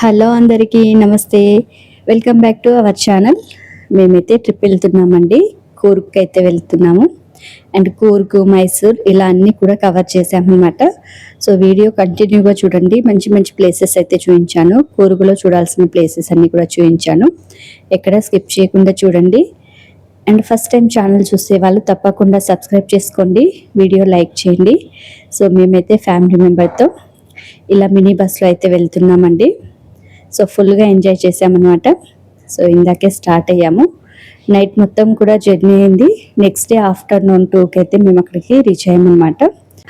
Hello అందరికీ నమస్తే. Welcome back to our channel మేమైతే ట్రిప్ వెళ్తున్నామండి. కూర్గ్కి అయితే వెళ్తున్నాము. అండ్ కూర్గ్ మైసూర్ ఇలా అన్నీ కూడా కవర్ చేసామన్నమాట సో వీడియో కంటిన్యూగా చూడండి. మంచి మంచి ప్లేసెస్ అయితే చూపించాను. కూర్గులో చూడాల్సిన ప్లేసెస్ అన్నీ కూడా చూపించాను. ఎక్కడ స్కిప్ చేయకుండా చూడండి. అండ్ ఫస్ట్ టైం ఛానల్ చూసే వాళ్ళు తప్పకుండా సబ్స్క్రైబ్ చేసుకోండి. వీడియో లైక్ చేయండి. సో మేమైతే ఫ్యామిలీ మెంబర్తో ఇలా మినీ బస్లో అయితే వెళ్తున్నామండి. సో ఫుల్గా ఎంజాయ్ చేసామన్నమాట సో ఇందాకే స్టార్ట్ అయ్యాము. నైట్ మొత్తం కూడా జర్నీ అయింది. నెక్స్ట్ డే ఆఫ్టర్నూన్ టూకి అయితే మేము అక్కడికి రీచ్ అయ్యామన్నమాట.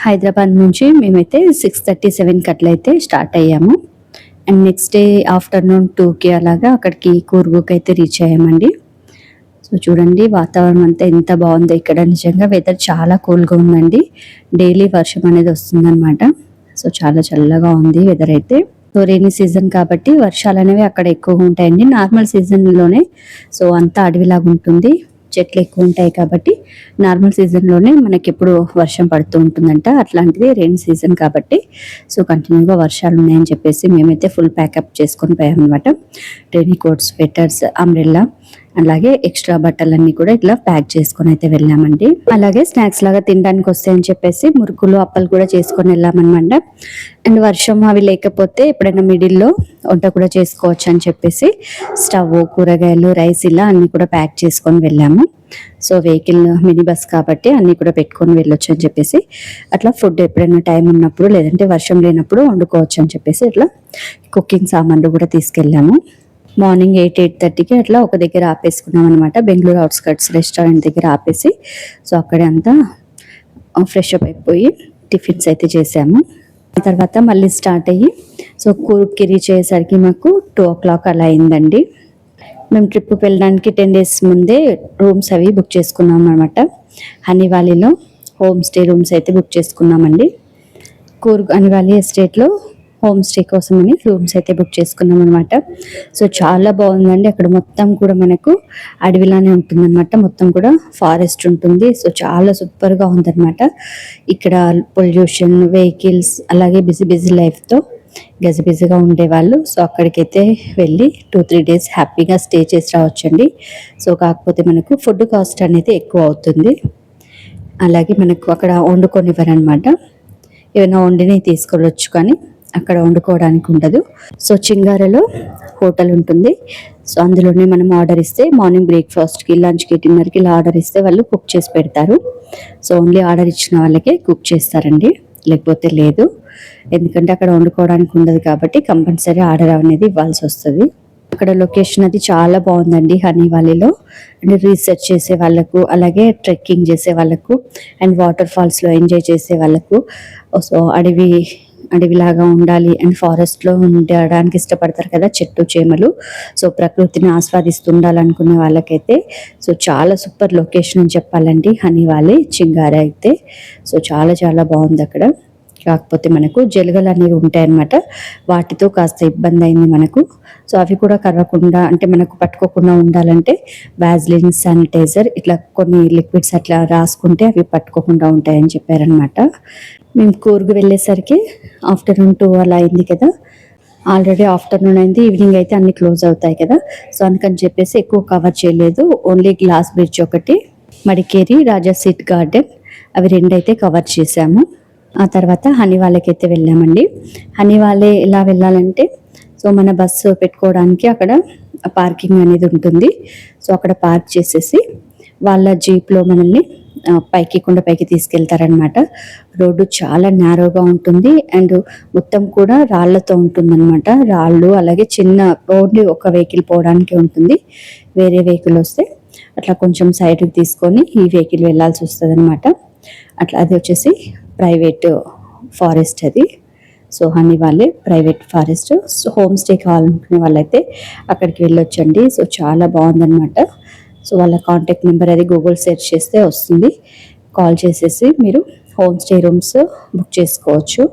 హైదరాబాద్ నుంచి మేమైతే సిక్స్ థర్టీ సెవెన్కి అట్లయితే స్టార్ట్ అయ్యాము. అండ్ నెక్స్ట్ డే ఆఫ్టర్నూన్ టూకి అలాగా అక్కడికి కూర్గుకి అయితే రీచ్ అయ్యామండి. సో చూడండి వాతావరణం అంతా ఎంత బాగుందో. ఇక్కడ నిజంగా వెదర్ చాలా కూల్గా ఉందండి. డైలీ వర్షం అనేది వస్తుందన్నమాట. సో చాలా చల్లగా ఉంది వెదర్ అయితే. సో రెయినీ సీజన్ కాబట్టి వర్షాలు అనేవి అక్కడ ఎక్కువగా ఉంటాయండి. నార్మల్ సీజన్లోనే సో అంతా అడవిలాగా ఉంటుంది. చెట్లు ఎక్కువ ఉంటాయి కాబట్టి నార్మల్ సీజన్లోనే మనకి ఎప్పుడు వర్షం పడుతూ ఉంటుందంట. అట్లాంటిది రెయిన్ సీజన్ కాబట్టి సో కంటిన్యూగా వర్షాలు ఉన్నాయని చెప్పేసి మేమైతే ఫుల్ ప్యాకప్ చేసుకొని పోయామన్నమాట. రెయిన్ కోట్స్ స్వెటర్స్ అంబ్రెల్లా అలాగే ఎక్స్ట్రా బట్టలన్నీ కూడా ఇట్లా ప్యాక్ చేసుకొని అయితే వెళ్ళామండి. అలాగే స్నాక్స్ లాగా తినడానికి వస్తాయని చెప్పేసి మురుకులు అప్పలు కూడా చేసుకొని వెళ్ళామన్నమాట. అండ్ వర్షం అవి లేకపోతే ఎప్పుడైనా మిడిల్లో వంట కూడా చేసుకోవచ్చు అని చెప్పేసి స్టవ్ కూరగాయలు రైస్ ఇలా అన్నీ కూడా ప్యాక్ చేసుకొని వెళ్ళాము. సో వెహికల్ మినీ బస్ కాబట్టి అన్ని కూడా పెట్టుకొని వెళ్ళొచ్చు అని చెప్పేసి అట్లా ఫుడ్ ఎప్పుడైనా టైం ఉన్నప్పుడు లేదంటే వర్షం లేనప్పుడు వండుకోవచ్చు అని చెప్పేసి ఇట్లా కుకింగ్ సామాన్లు కూడా తీసుకెళ్ళాము. మార్నింగ్ ఎయిట్ ఎయిట్ థర్టీకి అట్లా ఒక దగ్గర ఆపేసుకున్నాం అనమాట బెంగళూరు అవుట్స్కట్స్ రెస్టారెంట్ దగ్గర ఆపేసి. సో అక్కడే అంతా ఫ్రెష్ అప్ అయిపోయి టిఫిన్స్ అయితే చేసాము. ఆ తర్వాత మళ్ళీ స్టార్ట్ అయ్యి సో కూర్గ్కి రీచ్ అయ్యేసరికి మాకు టూ ఓ క్లాక్ అలా అయిందండి. మేము ట్రిప్ వెళ్ళడానికి టెన్ డేస్ ముందే రూమ్స్ అవి బుక్ చేసుకున్నాం అనమాట హనీ వ్యాలీలో హోమ్ స్టే రూమ్స్ అయితే బుక్ చేసుకున్నామండి. కూర్గ్ హనీ వ్యాలీ ఎస్టేట్లో హోమ్ స్టే కోసమని రూమ్స్ అయితే బుక్ చేసుకున్నాం అనమాట సో చాలా బాగుందండి. అక్కడ మొత్తం కూడా మనకు అడవిలానే ఉంటుందన్నమాట. మొత్తం కూడా ఫారెస్ట్ ఉంటుంది. సో చాలా సూపర్గా ఉందన్నమాట. ఇక్కడ పొల్యూషన్ వెహికల్స్ అలాగే బిజీ బిజీ లైఫ్తో గజిబిజిగా ఉండేవాళ్ళు. సో అక్కడికైతే వెళ్ళి టూ త్రీ డేస్ హ్యాపీగా స్టే చేసి రావచ్చండి. సో కాకపోతే మనకు ఫుడ్ కాస్ట్ అనేది ఎక్కువ అవుతుంది. అలాగే మనకు అక్కడ వండుకొనివ్వరనమాట ఏమైనా వండిని తీసుకెళ్ళొచ్చు కానీ అక్కడ వండుకోవడానికి ఉండదు. సో చింగారలో హోటల్ ఉంటుంది. సో అందులోనే మనం ఆర్డర్ ఇస్తే మార్నింగ్ బ్రేక్ఫాస్ట్కి లంచ్కి డిన్నర్కి ఇలా ఆర్డర్ ఇస్తే వాళ్ళు కుక్ చేసి పెడతారు. సో ఓన్లీ ఆర్డర్ ఇచ్చిన వాళ్ళకే కుక్ చేస్తారండి. లేకపోతే లేదు. ఎందుకంటే అక్కడ వండుకోవడానికి ఉండదు కాబట్టి కంపల్సరీ ఆర్డర్ అనేది ఇవ్వాల్సి వస్తుంది. అక్కడ లొకేషన్ అది చాలా బాగుందండి హనీ వ్యాలీలో అండ్ రీసెర్చ్ చేసే వాళ్ళకు అలాగే ట్రెక్కింగ్ చేసే వాళ్ళకు అండ్ వాటర్ ఫాల్స్లో ఎంజాయ్ చేసే వాళ్ళకు సో అడవి అడవిలాగా ఉండాలి అండ్ ఫారెస్ట్లో ఉండడానికి ఇష్టపడతారు కదా చెట్టు చేమలు. సో ప్రకృతిని ఆస్వాదిస్తుండాలనుకునే వాళ్ళకైతే సో చాలా సూపర్ లొకేషన్ అని చెప్పాలండి హనీ వ్యాలీ చింగార అయితే. సో చాలా చాలా బాగుంది అక్కడ. కాకపోతే మనకు జలుగలు అనేవి ఉంటాయన్నమాట. వాటితో కాస్త ఇబ్బంది అయింది మనకు. సో అవి కూడా కరవకుండా అంటే మనకు పట్టుకోకుండా ఉండాలంటే వ్యాజ్లిన్ శానిటైజర్ ఇట్లా కొన్ని లిక్విడ్స్ అట్లా రాసుకుంటే అవి పట్టుకోకుండా ఉంటాయని చెప్పారనమాట మేము కూరుకు వెళ్ళేసరికి ఆఫ్టర్నూన్ టూ అలా అయింది కదా. ఆల్రెడీ ఆఫ్టర్నూన్ అయింది ఈవినింగ్ అయితే అన్ని క్లోజ్ అవుతాయి కదా. సో అందుకని చెప్పేసి ఎక్కువ కవర్ చేయలేదు. ఓన్లీ గ్లాస్ బ్రిడ్జ్ ఒకటి మడికేరి రాజా సీట్ గార్డెన్ అవి రెండైతే కవర్ చేసాము ఆ తర్వాత హనీవాలేకి అయితే వెళ్ళామండి. హనీవాలే ఎలా వెళ్ళాలంటే సో మన బస్సు పెట్టుకోవడానికి అక్కడ పార్కింగ్ అనేది ఉంటుంది. సో అక్కడ పార్క్ చేసేసి వాళ్ళ జీప్లో మనల్ని పైకి కొండ పైకి తీసుకెళ్తారనమాట రోడ్డు చాలా నేరోగా ఉంటుంది అండ్ మొత్తం కూడా రాళ్ళతో ఉంటుందన్నమాట. రాళ్ళు అలాగే చిన్న ఓన్లీ ఒక వెహికల్ పోవడానికి ఉంటుంది. వేరే వెహికల్ వస్తే అట్లా కొంచెం సైడ్కి తీసుకొని ఈ వెహికల్ వెళ్ళాల్సి వస్తుంది అనమాట అట్లా అది వచ్చేసి ప్రైవేట్ ఫారెస్ట్ అది. సో హనీ వాళ్ళే private forest. So home stay కావాలనుకునే వాళ్ళైతే అక్కడికి వెళ్ళొచ్చండి. సో చాలా బాగుందన్నమాట. సో వాళ్ళ కాంటాక్ట్ నెంబర్ అది గూగుల్ సెర్చ్ చేస్తే వస్తుంది. కాల్ చేసేసి మీరు హోమ్ స్టే రూమ్స్ బుక్ చేసుకోవచ్చు.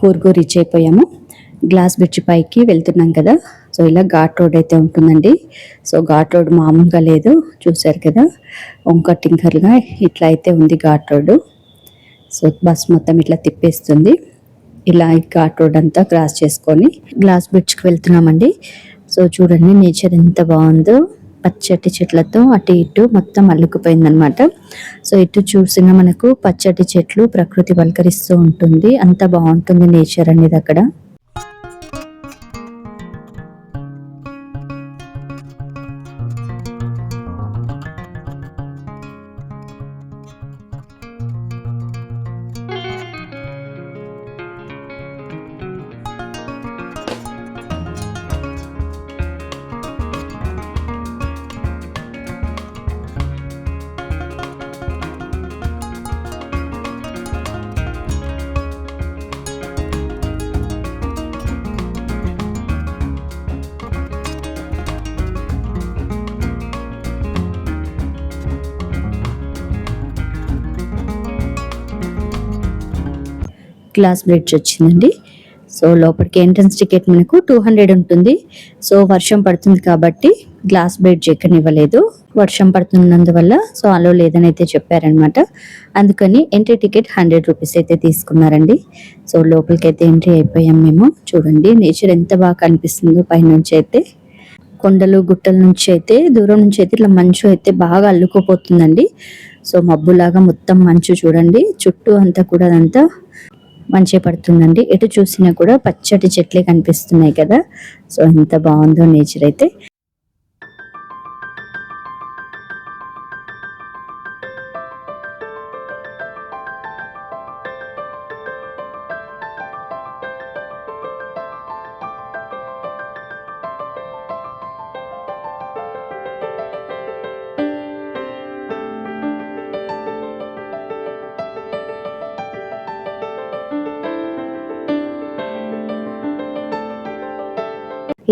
కూర్గు రీచ్ అయిపోయాము. గ్లాస్ బ్రిడ్జ్ పైకి వెళ్తున్నాం కదా. సో ఇలా ఘాట్ రోడ్ అయితే ఉంటుందండి. సో ఘాట్ రోడ్ మామూలుగా లేదు. చూశారు కదా. ఒంక టింకర్గా ఇట్లా అయితే ఉంది ఘాట్ రోడ్డు. సో బస్ మొత్తం ఇట్లా తిప్పేస్తుంది. ఇలా ఈ ఘాట్ రోడ్ అంతా క్రాస్ చేసుకొని గ్లాస్ బ్రిడ్జ్కి వెళ్తున్నామండి. సో చూడండి నేచర్ ఎంత బాగుందో. పచ్చటి చెట్లతో అటు ఇటు మొత్తం అల్లుకుపోయిందనమాట సో ఇటు చూసిన మనకు పచ్చటి చెట్లు ప్రకృతి పలకరిస్తూ ఉంటుంది. అంత బాగుంటుంది నేచర్ అనేది అక్కడ. గ్లాస్ బ్రిడ్జ్ వచ్చిందండి. సో లోపలికి ఎంట్రన్స్ టికెట్ మనకు టూ హండ్రెడ్ ఉంటుంది. సో వర్షం పడుతుంది కాబట్టి గ్లాస్ బ్రిడ్జ్ ఎక్కనివ్వలేదు. వర్షం పడుతున్నందువల్ల సో అలో లేదని అయితే చెప్పారనమాట అందుకని ఎంట్రీ టికెట్ హండ్రెడ్ రూపీస్ అయితే తీసుకున్నారండి. సో లోపలికి అయితే ఎంట్రీ అయిపోయాం మేము. చూడండి నేచర్ ఎంత బాగా కనిపిస్తుందో పైనుంచి అయితే. కొండలు గుట్టల నుంచి అయితే దూరం నుంచి అయితే ఇట్లా మంచు అయితే బాగా అల్లుకుపోతుందండి. సో మబ్బులాగా మొత్తం మంచు చూడండి. చుట్టూ అంతా కూడా అదంతా మంచిగా పడుతుందండి. ఎటు చూసినా కూడా పచ్చటి చెట్లే కనిపిస్తున్నాయి కదా. సో ఎంత బాగుందో నేచర్ అయితే.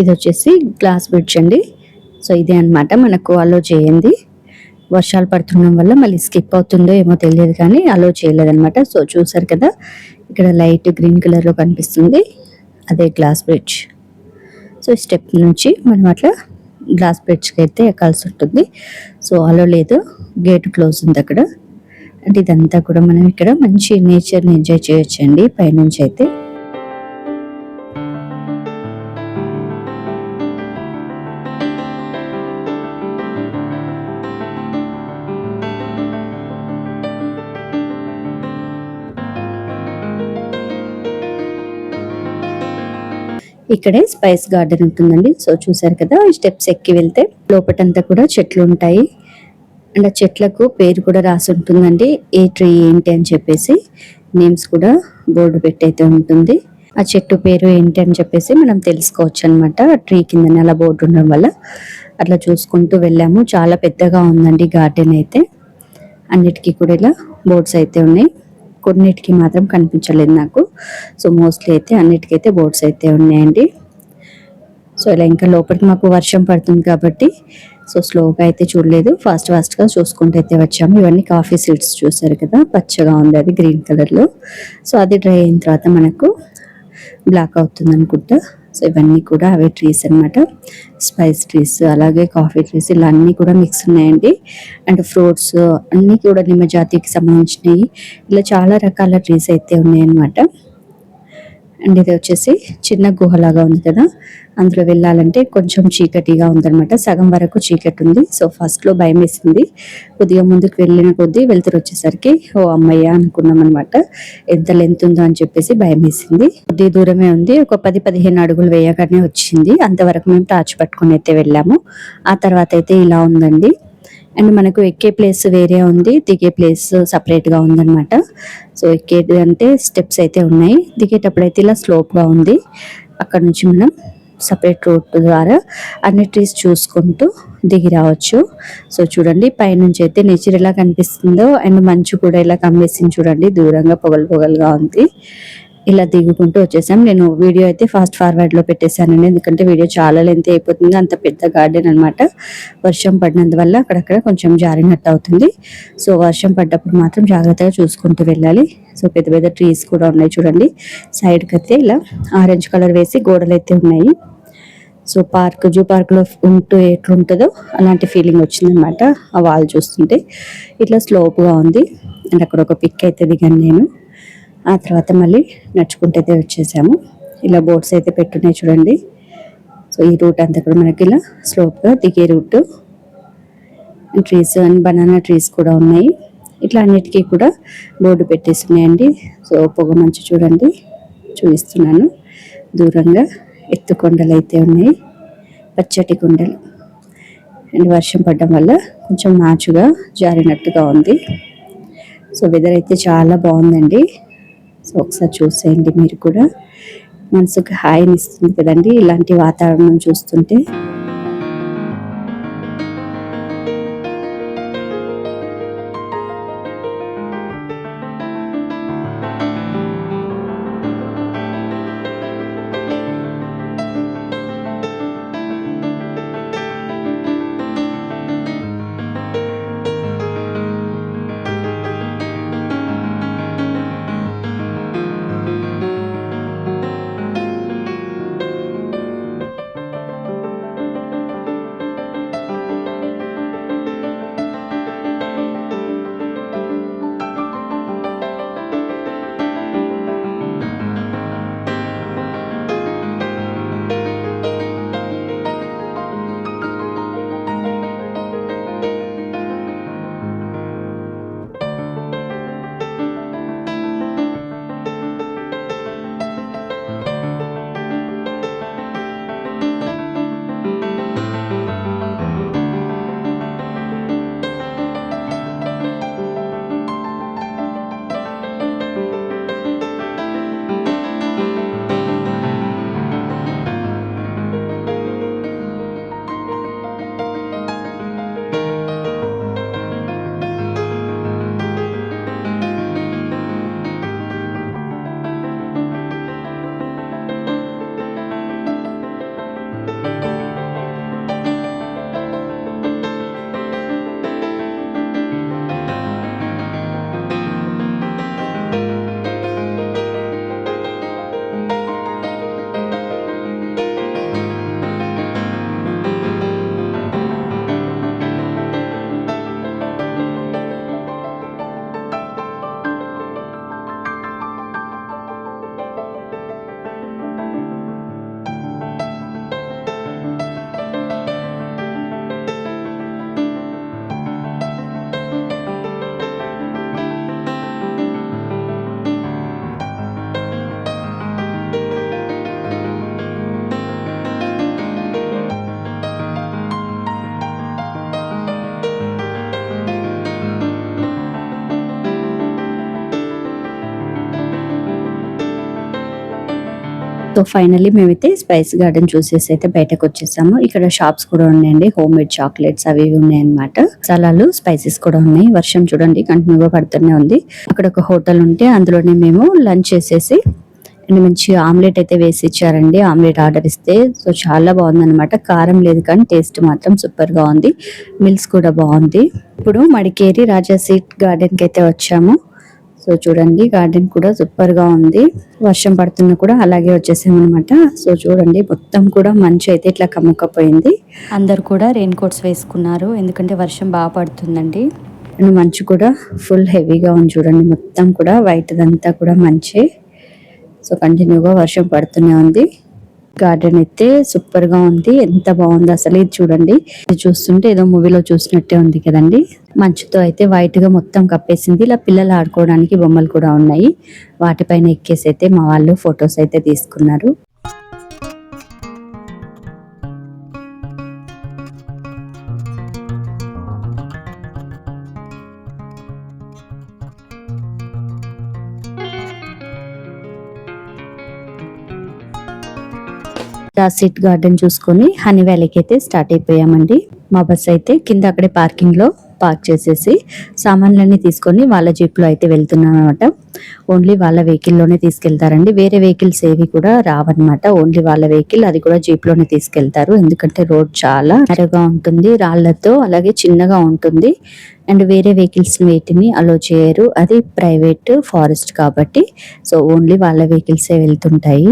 ఇది వచ్చేసి గ్లాస్ బ్రిడ్జ్ అండి. సో ఇదే అన్నమాట మనకు అలో చేయండి వర్షాలు పడుతుండడం వల్ల మళ్ళీ స్కిప్ అవుతుందో ఏమో తెలియదు కానీ అలో చేయలేదన్నమాట. సో చూసారు కదా ఇక్కడ లైట్ గ్రీన్ కలర్లో కనిపిస్తుంది. అదే గ్లాస్ బ్రిడ్జ్ సో స్టెప్ నుంచి మనం అట్లా గ్లాస్ బ్రిడ్జ్కి అయితే ఎక్కాల్సి ఉంటుంది. సో అలో లేదు. గేట్ క్లోజ్ ఉంది అక్కడ. అంటే ఇదంతా కూడా మనం ఇక్కడ మంచి నేచర్ని ఎంజాయ్ చేయొచ్చండి. పైనుంచి అయితే. ఇక్కడే స్పైస్ గార్డెన్ ఉంటుందండి. సో చూసారు కదా ఈ స్టెప్స్ ఎక్కి వెళ్తే లోపటంతా కూడా చెట్లు ఉంటాయి. అండ్ ఆ చెట్లకు పేరు కూడా రాసి ఉంటుందండి ఏ ట్రీ ఏంటి అని చెప్పేసి. నేమ్స్ కూడా బోర్డు పెట్టి అయితే ఉంటుంది. ఆ చెట్టు పేరు ఏంటి అని చెప్పేసి మనం తెలుసుకోవచ్చు అనమాట ట్రీ కింద అలా బోర్డు ఉండడం వల్ల. అట్లా చూసుకుంటూ వెళ్ళాము. చాలా పెద్దగా ఉందండి గార్డెన్ అయితే. అన్నిటికీ కూడా ఇలా బోర్డ్స్ అయితే ఉన్నాయి. కొన్నిటికి మాత్రం కనిపించలేదు నాకు. సో మోస్ట్లీ అయితే అన్నిటికైతే బోర్డ్స్ అయితే ఉన్నాయండి. సో ఇలా ఇంకా లోపలికి మాకు వర్షం పడుతుంది కాబట్టి సో స్లోగా అయితే చూడలేదు. ఫాస్ట్ ఫాస్ట్గా చూసుకుంటూ అయితే వచ్చాము. ఇవన్నీ కాఫీ సీడ్స్ చూసారు కదా పచ్చగా ఉంది అది గ్రీన్ కలర్లో సో అది డ్రై అయిన తర్వాత మనకు బ్లాక్ అవుతుంది అనుకుంటా. సో ఇవన్నీ కూడా అవే ట్రీస్ అన్నమాట. స్పైస్ ట్రీస్ అలాగే కాఫీ ట్రీస్ ఇలా అన్నీ కూడా మిక్స్ ఉన్నాయండి. అండ్ ఫ్రూట్స్ అన్నీ కూడా నిమ్మ జాతికి సంబంధించినవి. ఇలా చాలా రకాల ట్రీస్ అయితే ఉన్నాయన్నమాట. అండ్ ఇది వచ్చేసి చిన్న గుహలాగా ఉంది కదా. అందులో వెళ్ళాలంటే కొంచెం చీకటిగా ఉందన్నమాట. సగం వరకు చీకటి ఉంది. సో ఫస్ట్లో భయం వేసింది. కొద్దిగా ముందుకు వెళ్ళిన కొద్దీ వెళ్తురు వచ్చేసరికి ఓ అమ్మయ్య అనుకున్నాం అనమాట ఎంత లెంత్ ఉందో అని చెప్పేసి భయం వేసింది. కొద్ది దూరమే ఉంది. ఒక పది పదిహేను అడుగులు వేయగానే వచ్చింది. అంతవరకు మేము టార్చ్ పట్టుకుని అయితే వెళ్ళాము. ఆ తర్వాత అయితే ఇలా ఉందండి. అండ్ మనకు ఎక్కే ప్లేస్ వేరే ఉంది దిగే ప్లేస్ సపరేట్గా ఉందన్నమాట. సో ఎక్కేది అంటే స్టెప్స్ అయితే ఉన్నాయి. దిగేటప్పుడు అయితే ఇలా స్లోప్గా ఉంది. అక్కడ నుంచి మనం సపరేట్ రోడ్ ద్వారా అన్ని ట్రీస్ చూసుకుంటూ దిగి రావచ్చు. సో చూడండి పైనుంచి అయితే నేచర్ ఎలా కనిపిస్తుందో అండ్ మంచు కూడా ఎలా కమ్మేసింది చూడండి. దూరంగా పొగలు పొగలుగా ఉంది. ఇలా దిగుకుంటూ వచ్చేసాం. నేను వీడియో అయితే ఫాస్ట్ ఫార్వర్డ్లో పెట్టేశానండి. ఎందుకంటే వీడియో చాలా లెంత్ అయిపోతుంది. అంత పెద్ద గార్డెన్ అనమాట వర్షం పడినందువల్ల అక్కడక్కడ కొంచెం జారినట్టు అవుతుంది. సో వర్షం పడ్డప్పుడు మాత్రం జాగ్రత్తగా చూసుకుంటూ వెళ్ళాలి. సో పెద్ద పెద్ద ట్రీస్ కూడా ఉన్నాయి చూడండి. సైడ్కి అయితే ఇలా ఆరెంజ్ కలర్ వేసి గోడలు అయితే ఉన్నాయి. సో పార్క్ జూ పార్క్లో ఉంటూ ఎట్లుంటుందో అలాంటి ఫీలింగ్ వచ్చిందనమాట ఆ వాల్ చూస్తుంటే. ఇట్లా స్లోప్గా ఉంది. అండ్ అక్కడ ఒక పిక్ అయితే దిగాను నేను. ఆ తర్వాత మళ్ళీ నడుచుకుంటే వచ్చేసాము. ఇలా బోట్స్ అయితే పెట్టున్నాయి చూడండి. సో ఈ రూట్ అంతా కూడా మనకి ఇలా స్లోప్గా దిగే route. Trees and banana trees కూడా ఉన్నాయి. ఇట్లా అన్నిటికీ కూడా బోర్డు పెట్టేస్తున్నాయండి సో పొగ మంచు చూడండి. చూపిస్తున్నాను. దూరంగా ఎత్తు కొండలు అయితే ఉన్నాయి. పచ్చటి కొండలు. అండ్ వర్షం పడడం వల్ల కొంచెం నాచుగా జారినట్టుగా ఉంది. సో వెదర్ అయితే చాలా బాగుందండి. సో ఒకసారి చూసేయండి మీరు కూడా. మనసుకు హాయిని ఇస్తుంది కదండి ఇలాంటి వాతావరణం చూస్తుంటే. సో ఫైనల్లీ మేమైతే స్పైస్ గార్డెన్ చూసేసి అయితే బయటకు వచ్చేసాము. ఇక్కడ షాప్స్ కూడా ఉన్నాయండి. హోమ్ మేడ్ చాక్లెట్స్ అవి ఉన్నాయి అనమాట మసాలాలు స్పైసెస్ కూడా ఉన్నాయి. వర్షం చూడండి కంటిన్యూగా పడుతూనే ఉంది. అక్కడ ఒక హోటల్ ఉంటే అందులోనే మేము లంచ్ చేసేసి అండ్ మంచి ఆమ్లెట్ అయితే వేసి ఇచ్చారండి. ఆమ్లెట్ ఆర్డర్ ఇస్తే సో చాలా బాగుంది అనమాట కారం లేదు కానీ టేస్ట్ మాత్రం సూపర్గా ఉంది. మిల్స్ కూడా బాగుంది. ఇప్పుడు మడికేరి రాజా సీట్ గార్డెన్కి అయితే వచ్చాము. సో చూడండి గార్డెన్ కూడా సూపర్గా ఉంది. వర్షం పడుతున్నా కూడా అలాగే వచ్చేసామన్నమాట. సో చూడండి మొత్తం కూడా మంచు అయితే ఇట్లా కమ్ముకపోయింది. అందరు కూడా రెయిన్ కోట్స్ వేసుకున్నారు. ఎందుకంటే వర్షం బాగా పడుతుందండి. మంచు కూడా ఫుల్ హెవీగా ఉంది చూడండి. మొత్తం కూడా వైట్ దంతా కూడా మంచే. సో కంటిన్యూగా వర్షం పడుతూనే ఉంది. గార్డెన్ అయితే సూపర్గా ఉంది. ఎంత బాగుంది అసలు ఇది చూడండి. ఇది చూస్తుంటే ఏదో మూవీలో చూసినట్టే ఉంది కదండి. మంచుతో అయితే వైట్గా మొత్తం కప్పేసింది. ఇలా పిల్లలు ఆడుకోవడానికి బొమ్మలు కూడా ఉన్నాయి. వాటిపైన ఎక్కేసి అయితే మా వాళ్ళు ఫొటోస్ అయితే తీసుకున్నారు. సిట్ గార్డెన్ చూసుకొని హనీ వ్యాలీకి అయితే స్టార్ట్ అయిపోయామండి. మా బస్ అయితే కింద అక్కడే పార్కింగ్లో పార్క్ చేసేసి సామాన్లన్నీ తీసుకొని వాళ్ళ జీప్లో అయితే వెళ్తున్నాను అనమాట ఓన్లీ వాళ్ళ వెహికల్లోనే తీసుకెళ్తారండి. వేరే వెహికల్స్ ఏవి కూడా రావన్నమాట. ఓన్లీ వాళ్ళ వెహికల్ అది కూడా జీప్లోనే తీసుకెళ్తారు. ఎందుకంటే రోడ్ చాలా అరగా ఉంటుంది రాళ్ళతో అలాగే చిన్నగా ఉంటుంది. అండ్ వేరే వెహికల్స్ వేటిని అలో చేయరు. అది ప్రైవేట్ ఫారెస్ట్ కాబట్టి. సో ఓన్లీ వాళ్ళ వెహికల్సే వెళ్తుంటాయి.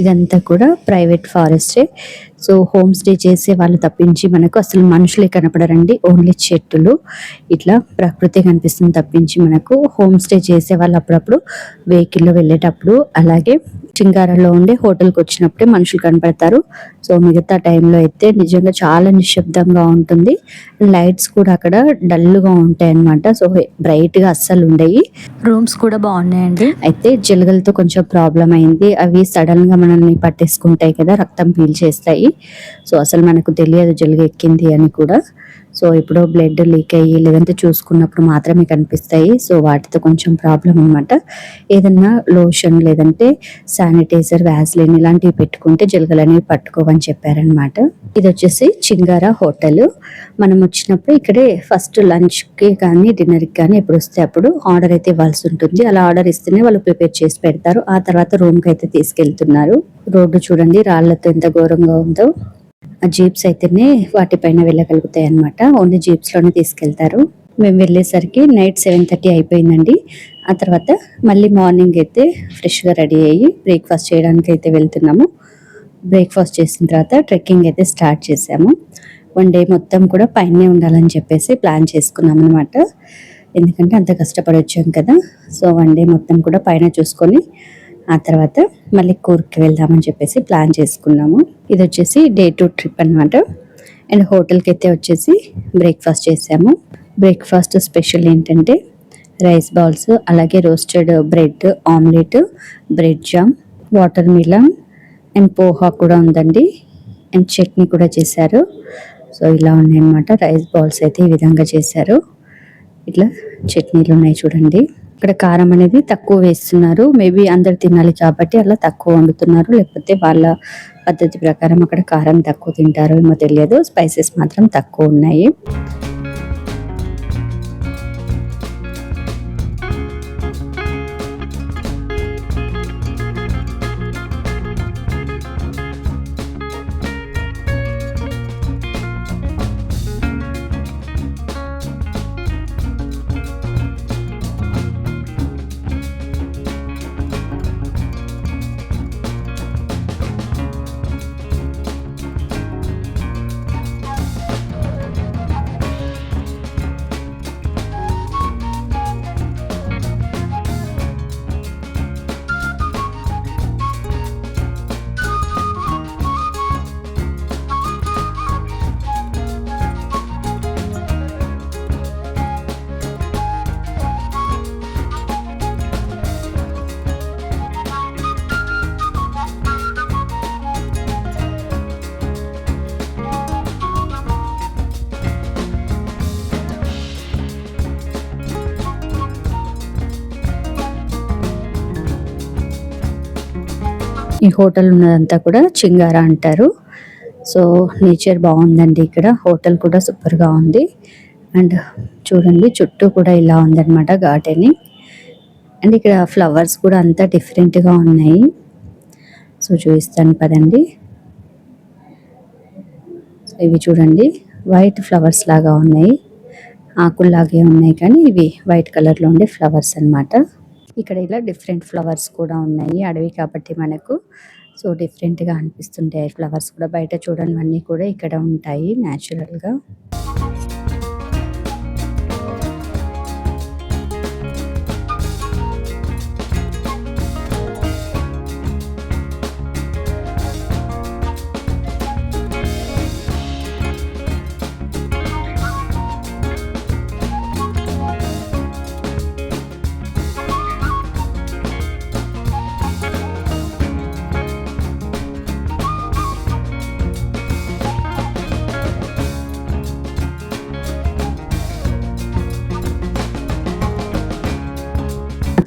ఇదంతా కూడా ప్రైవేట్ ఫారెస్టే. సో హోమ్ స్టే చేసే వాళ్ళు తప్పించి మనకు అసలు మనుషులే కనపడరండి. ఓన్లీ చెట్టులు. ఇట్లా ప్రకృతి కనిపిస్తుంది తప్పించి మనకు. హోమ్ స్టే చేసే వాళ్ళు అప్పుడప్పుడు వెహికల్లో వెళ్ళేటప్పుడు అలాగే చింగారాలో ఉండే హోటల్కి వచ్చినప్పుడే మనుషులు కనపడతారు. సో మిగతా టైంలో అయితే నిజంగా చాలా నిశ్శబ్దంగా ఉంటుంది. లైట్స్ కూడా అక్కడ డల్గా ఉంటాయి అన్నమాట సో బ్రైట్గా అస్సలు ఉండయి. రూమ్స్ కూడా బాగున్నాయండి. అయితే జలగలతో కొంచెం ప్రాబ్లం అయింది. అవి సడన్గా మనల్ని పట్టేసుకుంటాయి కదా రక్తం పీల్చేస్తాయి. సో అసలు మనకు తెలియదు జలుగు ఎక్కింది అని కూడా. సో ఇప్పుడు బ్లడ్ లీక్ అయ్యి లేదంటే చూసుకున్నప్పుడు మాత్రమే కనిపిస్తాయి. సో వాటితో కొంచెం ప్రాబ్లం అన్నమాట. ఏదన్నా లోషన్ లేదంటే శానిటైజర్ వ్యాస్లిన్ ఇలాంటివి పెట్టుకుంటే జలగలు అనేవి పట్టుకోవని చెప్పారనమాట ఇది వచ్చేసి చింగారా హోటల్ మనం వచ్చినప్పుడు ఇక్కడే ఫస్ట్ లంచ్కి కానీ డిన్నర్కి కానీ ఎప్పుడు వస్తే అప్పుడు ఆర్డర్ అయితే ఇవ్వాల్సి ఉంటుంది. అలా ఆర్డర్ ఇస్తేనే వాళ్ళు ప్రిపేర్ చేసి పెడతారు. ఆ తర్వాత రూమ్కి అయితే తీసుకెళ్తున్నారు. రోడ్డు చూడండి రాళ్ళతో ఎంత ఘోరంగా ఉందో. జీప్స్ అయితేనే వాటిపైన వెళ్ళగలుగుతాయి అనమాట ఓన్లీ జీప్స్లోనే తీసుకెళ్తారు. మేము వెళ్ళేసరికి నైట్ సెవెన్ థర్టీ అయిపోయిందండి. ఆ తర్వాత మళ్ళీ మార్నింగ్ అయితే ఫ్రెష్గా రెడీ అయ్యి బ్రేక్ఫాస్ట్ చేయడానికి అయితే వెళ్తున్నాము. బ్రేక్ఫాస్ట్ చేసిన తర్వాత ట్రెక్కింగ్ అయితే స్టార్ట్ చేసాము. వన్ డే మొత్తం కూడా పైనే ఉండాలని చెప్పేసి ప్లాన్ చేసుకున్నాం అనమాట ఎందుకంటే అంత కష్టపడి వచ్చాం కదా. సో వన్ డే మొత్తం కూడా పైన చూసుకొని ఆ తర్వాత మళ్ళీ కూర్కి వెళ్దామని చెప్పేసి ప్లాన్ చేసుకున్నాము. ఇది వచ్చేసి డే టూ ట్రిప్ అనమాట అండ్ హోటల్కి అయితే వచ్చేసి బ్రేక్ఫాస్ట్ చేసాము. బ్రేక్ఫాస్ట్ స్పెషల్ ఏంటంటే రైస్ బాల్స్ అలాగే roasted bread omelette bread jam watermelon and poha కూడా ఉందండి. అండ్ చట్నీ కూడా చేశారు. సో ఇలా ఉన్నాయన్నమాట. రైస్ బాల్స్ అయితే ఈ విధంగా చేశారు. ఇట్లా చట్నీలు ఉన్నాయి చూడండి. ఇక్కడ కారం అనేది తక్కువ వేస్తున్నారు. మేబీ అందరు తినాలి కాబట్టి అలా తక్కువ వండుతున్నారు. లేకపోతే వాళ్ళ పద్ధతి ప్రకారం అక్కడ కారం తక్కువ తింటారో ఏమో తెలియదు. స్పైసెస్ మాత్రం తక్కువ ఉన్నాయి. ఈ హోటల్ ఉన్నదంతా కూడా చింగారా అంటారు. సో నేచర్ బాగుందండి ఇక్కడ. హోటల్ కూడా సూపర్గా ఉంది. అండ్ చూడండి చుట్టూ కూడా ఇలా ఉందన్నమాట గార్డెనింగ్ అండ్ ఇక్కడ ఫ్లవర్స్ కూడా అంతా డిఫరెంట్గా ఉన్నాయి. సో చూపిస్తాను పదండి. ఇవి చూడండి వైట్ ఫ్లవర్స్ లాగా ఉన్నాయి. ఆకుల్లాగే ఉన్నాయి కానీ ఇవి వైట్ కలర్లో ఉండే ఫ్లవర్స్ అన్నమాట. ఇక్కడ ఇలా డిఫరెంట్ ఫ్లవర్స్ కూడా ఉన్నాయి. అడవి కాబట్టి మనకు సో డిఫరెంట్గా అనిపిస్తుంటాయి. ఫ్లవర్స్ కూడా బయట చూడనివన్నీ కూడా ఇక్కడ ఉంటాయి. న్యాచురల్గా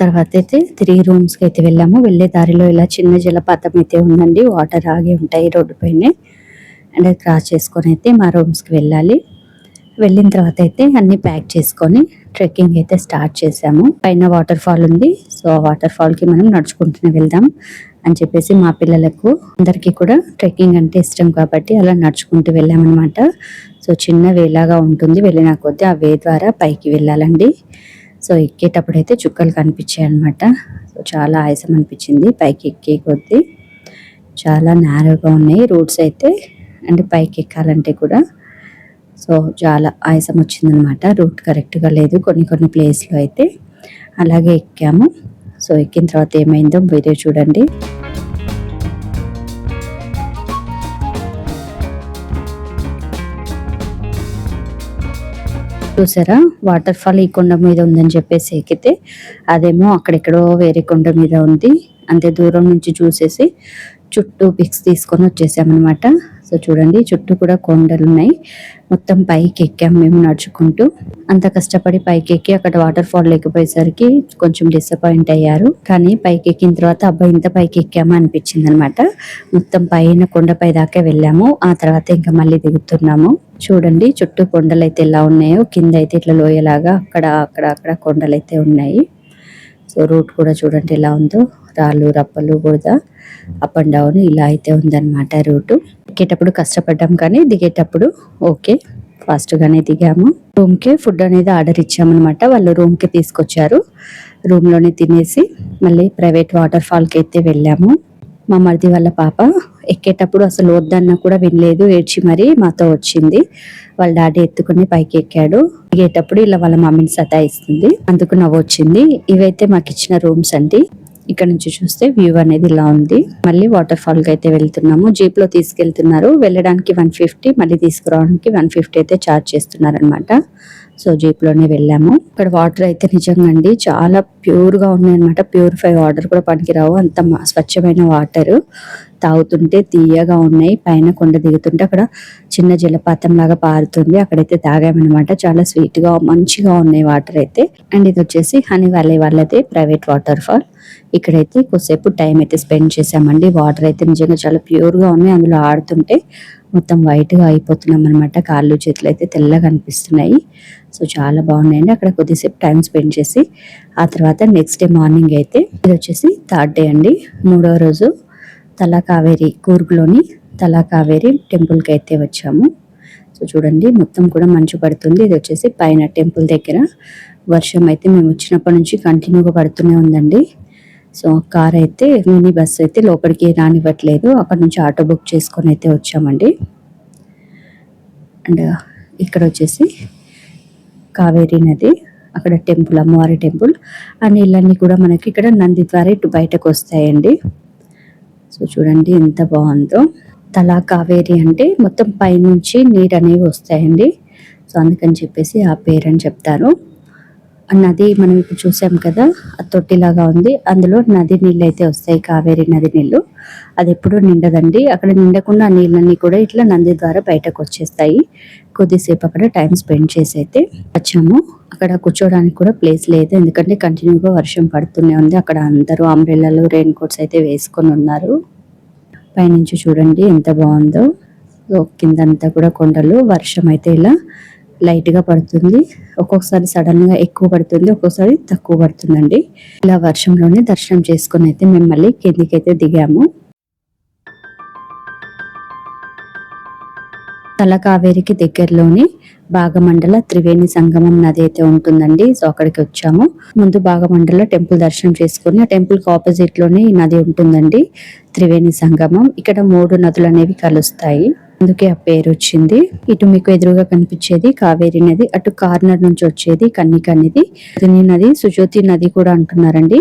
తర్వాత అయితే త్రీ రూమ్స్కి అయితే వెళ్ళాము. వెళ్ళే దారిలో ఇలా చిన్న జలపాతం అయితే ఉందండి. వాటర్ ఆగి ఉంటాయి రోడ్డు పైన. అండ్ క్రాస్ చేసుకొని అయితే మా రూమ్స్కి వెళ్ళాలి. వెళ్ళిన తర్వాత అయితే అన్నీ ప్యాక్ చేసుకొని ట్రెక్కింగ్ అయితే స్టార్ట్ చేసాము. పైన వాటర్ ఫాల్ ఉంది. సో ఆ వాటర్ ఫాల్కి మనం నడుచుకుంటూనే వెళ్దాం అని చెప్పేసి మా పిల్లలకు అందరికీ కూడా ట్రెక్కింగ్ అంటే ఇష్టం కాబట్టి అలా నడుచుకుంటూ వెళ్ళామన్నమాట. సో చిన్న వేలాగా ఉంటుంది. వెళ్ళిన కొద్దీ ఆ వే ద్వారా పైకి వెళ్ళాలండి. సో ఎక్కేటప్పుడు అయితే చుక్కలు కనిపించాయి అనమాట సో చాలా ఆయాసం అనిపించింది. పైకి ఎక్కే కొద్దీ చాలా నేరోగా ఉన్నాయి రోడ్స్ అయితే. అండ్ పైకి ఎక్కాలంటే కూడా సో చాలా ఆయాసం వచ్చిందనమాట రూట్ కరెక్ట్గా లేదు కొన్ని కొన్ని ప్లేస్లో అయితే. అలాగే ఎక్కాము. సో ఎక్కిన తర్వాత ఏమైందో వీడియో చూడండి. చూసారా? వాటర్ ఫాల్ ఈ కొండ మీద ఉందని చెప్పేసి ఎక్కితే అదేమో అక్కడెక్కడో వేరే కొండ మీద ఉంది. అంతే దూరం నుంచి చూసేసి చుట్టూ పిక్స్ తీసుకొని వచ్చేసామన్నమాట. సో చూడండి. చుట్టూ కూడా కొండలు ఉన్నాయి. మొత్తం పైకి ఎక్కాం మేము నడుచుకుంటూ. అంత కష్టపడి పైకి ఎక్కి అక్కడ వాటర్ ఫాల్ లేకపోయేసరికి కొంచెం డిసప్పాయింట్ అయ్యారు. కానీ పైకి ఎక్కిన తర్వాత అబ్బాయి ఇంత పైకి ఎక్కామా అనిపించింది అనమాట మొత్తం పైన కొండపై దాకా వెళ్ళాము. ఆ తర్వాత ఇంకా మళ్ళీ దిగుతున్నాము. చూడండి చుట్టూ కొండలు అయితే ఎలా ఉన్నాయో. కింద అయితే ఇట్లా లోయలాగా అక్కడ అక్కడ అక్కడ కొండలు అయితే ఉన్నాయి. సో రూట్ కూడా చూడండి ఎలా ఉందో. రాళ్ళు రప్పలు బురద అప్ అండ్ డౌన్ ఇలా అయితే ఉందన్నమాట రూటు. ఎక్కేటప్పుడు కష్టపడ్డాం కానీ దిగేటప్పుడు ఓకే ఫాస్ట్గానే దిగాము. రూమ్కే ఫుడ్ అనేది ఆర్డర్ ఇచ్చామన్నమాట. వాళ్ళు రూమ్కి తీసుకొచ్చారు. రూమ్లోనే తినేసి మళ్ళీ ప్రైవేట్ వాటర్ ఫాల్కి అయితే వెళ్ళాము. మా మరిది వాళ్ళ పాప ఎక్కేటప్పుడు అసలు వద్దన్నా కూడా వినలేదు. ఏడ్చి మరీ మాతో వచ్చింది. వాళ్ళ డాడీ ఎత్తుకుని పైకి ఎక్కాడు. దిగేటప్పుడు ఇలా వాళ్ళ మమ్మీని సతాయిస్తుంది. అందుకు నవ్వు వచ్చింది ఇవైతే మాకు ఇచ్చిన రూమ్స్ అండి. ఇక్కడ నుంచి చూస్తే వ్యూ అనేది ఇలా ఉంది. మళ్ళీ వాటర్ ఫాల్కి అయితే వెళ్తున్నాము. జీప్లో తీసుకెళ్తున్నారు. వెళ్ళడానికి వన్ ఫిఫ్టీ మళ్ళీ తీసుకురావడానికి వన్ ఫిఫ్టీ అయితే చార్జ్ చేస్తున్నారు అనమాట సో జీప్లోనే వెళ్ళాము. ఇక్కడ వాటర్ అయితే నిజంగా అండి చాలా ప్యూర్గా ఉన్నాయి అనమాట ప్యూరిఫై వాటర్ కూడా పనికిరావు. అంత స్వచ్ఛమైన వాటర్ తాగుతుంటే తీయగా ఉన్నాయి. పైన కొండ దిగుతుంటే అక్కడ చిన్న జలపాతం లాగా పారుతుంది. అక్కడైతే తాగామన్నమాట. చాలా స్వీట్గా మంచిగా ఉన్నాయి వాటర్ అయితే. అండ్ ఇది వచ్చేసి హనీ వ్యాలీ వాళ్ళది ప్రైవేట్ వాటర్ ఫాల్ ఇక్కడైతే కొద్దిసేపు టైం అయితే స్పెండ్ చేసామండి వాటర్ అయితే నిజంగా చాలా ప్యూర్గా ఉన్నాయి. అందులో ఆడుతుంటే మొత్తం వైట్గా అయిపోతున్నాం అనమాట కాళ్ళు చేతులు అయితే తెల్లగా అనిపిస్తున్నాయి. సో చాలా బాగున్నాయండి. అక్కడ కొద్దిసేపు టైం స్పెండ్ చేసి ఆ తర్వాత నెక్స్ట్ డే మార్నింగ్ అయితే ఇది వచ్చేసి థర్డ్ డే అండి. మూడో రోజు తలా కావేరి కూర్గులోని తలా కావేరి టెంపుల్కి అయితే వచ్చాము. సో చూడండి మొత్తం కూడా మంచు పడుతుంది. ఇది వచ్చేసి పైన టెంపుల్ దగ్గర. వర్షం అయితే మేము వచ్చినప్పటి నుంచి కంటిన్యూగా పడుతూనే ఉందండి. సో కార్ అయితే మినీ బస్ అయితే లోపలికి రానివ్వట్లేదు. అక్కడ నుంచి ఆటో బుక్ చేసుకొని అయితే వచ్చామండి. అండ్ ఇక్కడ వచ్చేసి కావేరీ నది అక్కడ టెంపుల్ అమ్మవారి టెంపుల్. ఆ నీళ్ళన్నీ కూడా మనకి ఇక్కడ నంది ద్వారా ఇటు బయటకు వస్తాయండి. సో చూడండి ఎంత బాగుందో. తలా కావేరి అంటే మొత్తం పైనుంచి నీరు అనేవి వస్తాయండి. సో అందుకని చెప్పేసి ఆ పేరు అని చెప్తారు నది మనం ఇప్పుడు చూసాం కదా ఆ తొట్టిలాగా ఉంది. అందులో నది నీళ్ళు అయితే వస్తాయి కావేరి నది నీళ్ళు. అది ఎప్పుడు నిండదండి. అక్కడ నిండకుండా ఆ నీళ్ళన్నీ కూడా ఇట్లా నంది ద్వారా బయటకు వచ్చేస్తాయి. కొద్దిసేపు అక్కడ టైం స్పెండ్ చేసి అయితే వచ్చాము. అక్కడ కూర్చోడానికి కూడా ప్లేస్ లేదు. ఎందుకంటే కంటిన్యూగా వర్షం పడుతూనే ఉంది. అక్కడ అందరూ అంబ్రెల్లాలు రెయిన్ కోట్స్ అయితే వేసుకొని ఉన్నారు. పైనుంచి చూడండి ఎంత బాగుందో. కిందంతా కూడా కొండలు. వర్షం అయితే ఇలా లైట్గా పడుతుంది. ఒక్కొక్కసారి సడన్గా ఎక్కువ పడుతుంది ఒక్కొక్కసారి తక్కువ పడుతుందండి. ఇలా వర్షంలోనే దర్శనం చేసుకుని అయితే మేము మళ్ళీ కిందికి అయితే దిగాము తలకావేరికి దగ్గరలోని భాగమండల త్రివేణి సంగమం నది అయితే ఉంటుందండి. సో అక్కడికి వచ్చాము. ముందు భాగమండల టెంపుల్ దర్శనం చేసుకుని ఆ టెంపుల్కి ఆపోజిట్లోనే ఆపోజిట్లోనే ఈ నది ఉంటుందండి త్రివేణి సంగమం. ఇక్కడ మూడు నదులు అనేవి కలుస్తాయి. అందుకే ఆ పేరు వచ్చింది. ఇటు మీకు ఎదురుగా కనిపించేది కావేరి నది అటు కార్నర్ నుంచి వచ్చేది కన్నిక నది దుని నది సుజోతి నది కూడా అంటున్నారండి.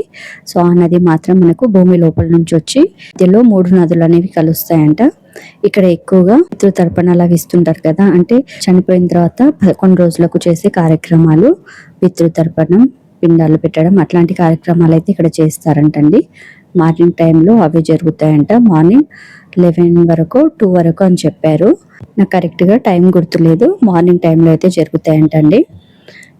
సో ఆ నది మాత్రం మనకు భూమి లోపల నుంచి వచ్చి మధ్యలో మూడు నదులు అనేవి కలుస్తాయంట. ఇక్కడ ఎక్కువగా పితృతర్పణలు అవి ఇస్తుంటారు కదా అంటే చనిపోయిన తర్వాత పదకొండు రోజులకు చేసే కార్యక్రమాలు పితృతర్పణం పిండాలు పెట్టడం అట్లాంటి కార్యక్రమాలు అయితే ఇక్కడ చేస్తారంటండి. మార్నింగ్ టైంలో అవి జరుగుతాయంట. మార్నింగ్ లెవెన్ వరకు టూ వరకు అని చెప్పారు. నాకు కరెక్ట్గా టైం గుర్తులేదు. మార్నింగ్ టైంలో అయితే జరుగుతాయంటండి.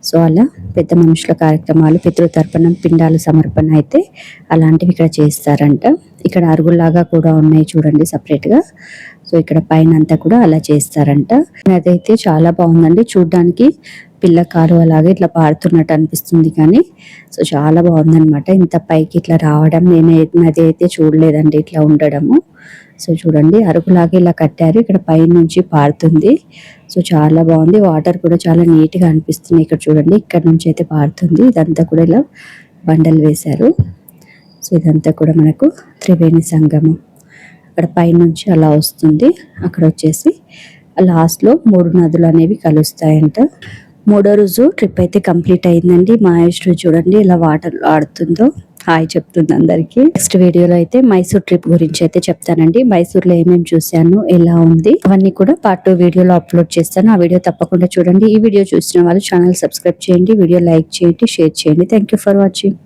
సో అలా పెద్ద మనుషుల కార్యక్రమాలు పితృతర్పణం పిండాల సమర్పణ అయితే అలాంటివి ఇక్కడ చేస్తారంట. ఇక్కడ అరుగుల్లాగా కూడా ఉన్నాయి చూడండి సపరేట్గా. గా సో ఇక్కడ పైన అంతా కూడా అలా చేస్తారంట. అదైతే చాలా బాగుందండి. చూడ్డానికి పిల్ల కారు అలాగే ఇట్లా పారుతున్నట్టు అనిపిస్తుంది కానీ సో చాలా బాగుందనమాట ఇంత పైకి ఇట్లా రావడం నేను నది అయితే చూడలేదండి ఇట్లా ఉండడము. సో చూడండి అరుగులాగా ఇలా కట్టారు. ఇక్కడ పైన నుంచి పారుతుంది. సో చాలా బాగుంది. వాటర్ కూడా చాలా నీట్గా అనిపిస్తుంది ఇక్కడ చూడండి. ఇక్కడ నుంచి అయితే పారుతుంది. ఇదంతా కూడా ఇలా బండలు వేశారు. సో ఇదంతా కూడా మనకు త్రివేణి సంగమం. అక్కడ పైనుంచి అలా వస్తుంది. అక్కడ వచ్చేసి లాస్ట్లో మూడు నదులు అనేవి కలుస్తాయంట. మూడో రోజు ట్రిప్ అయితే కంప్లీట్ అయిందండి. మా ఇష్టం చూడండి ఇలా వాటర్ ఆడుతుందో. హాయ్ చెప్తుంది అందరికి. నెక్స్ట్ వీడియోలో అయితే మైసూర్ ట్రిప్ గురించి అయితే చెప్తానండి. మైసూర్లో ఏమేమి చూశాను ఎలా ఉంది అవన్నీ కూడా పార్ట్ టూ వీడియోలో అప్లోడ్ చేస్తాను. ఆ వీడియో తప్పకుండా చూడండి. ఈ వీడియో చూసిన వాళ్ళు ఛానల్ సబ్స్క్రైబ్ చేయండి వీడియో లైక్ చేయండి షేర్ చేయండి. Thank you for watching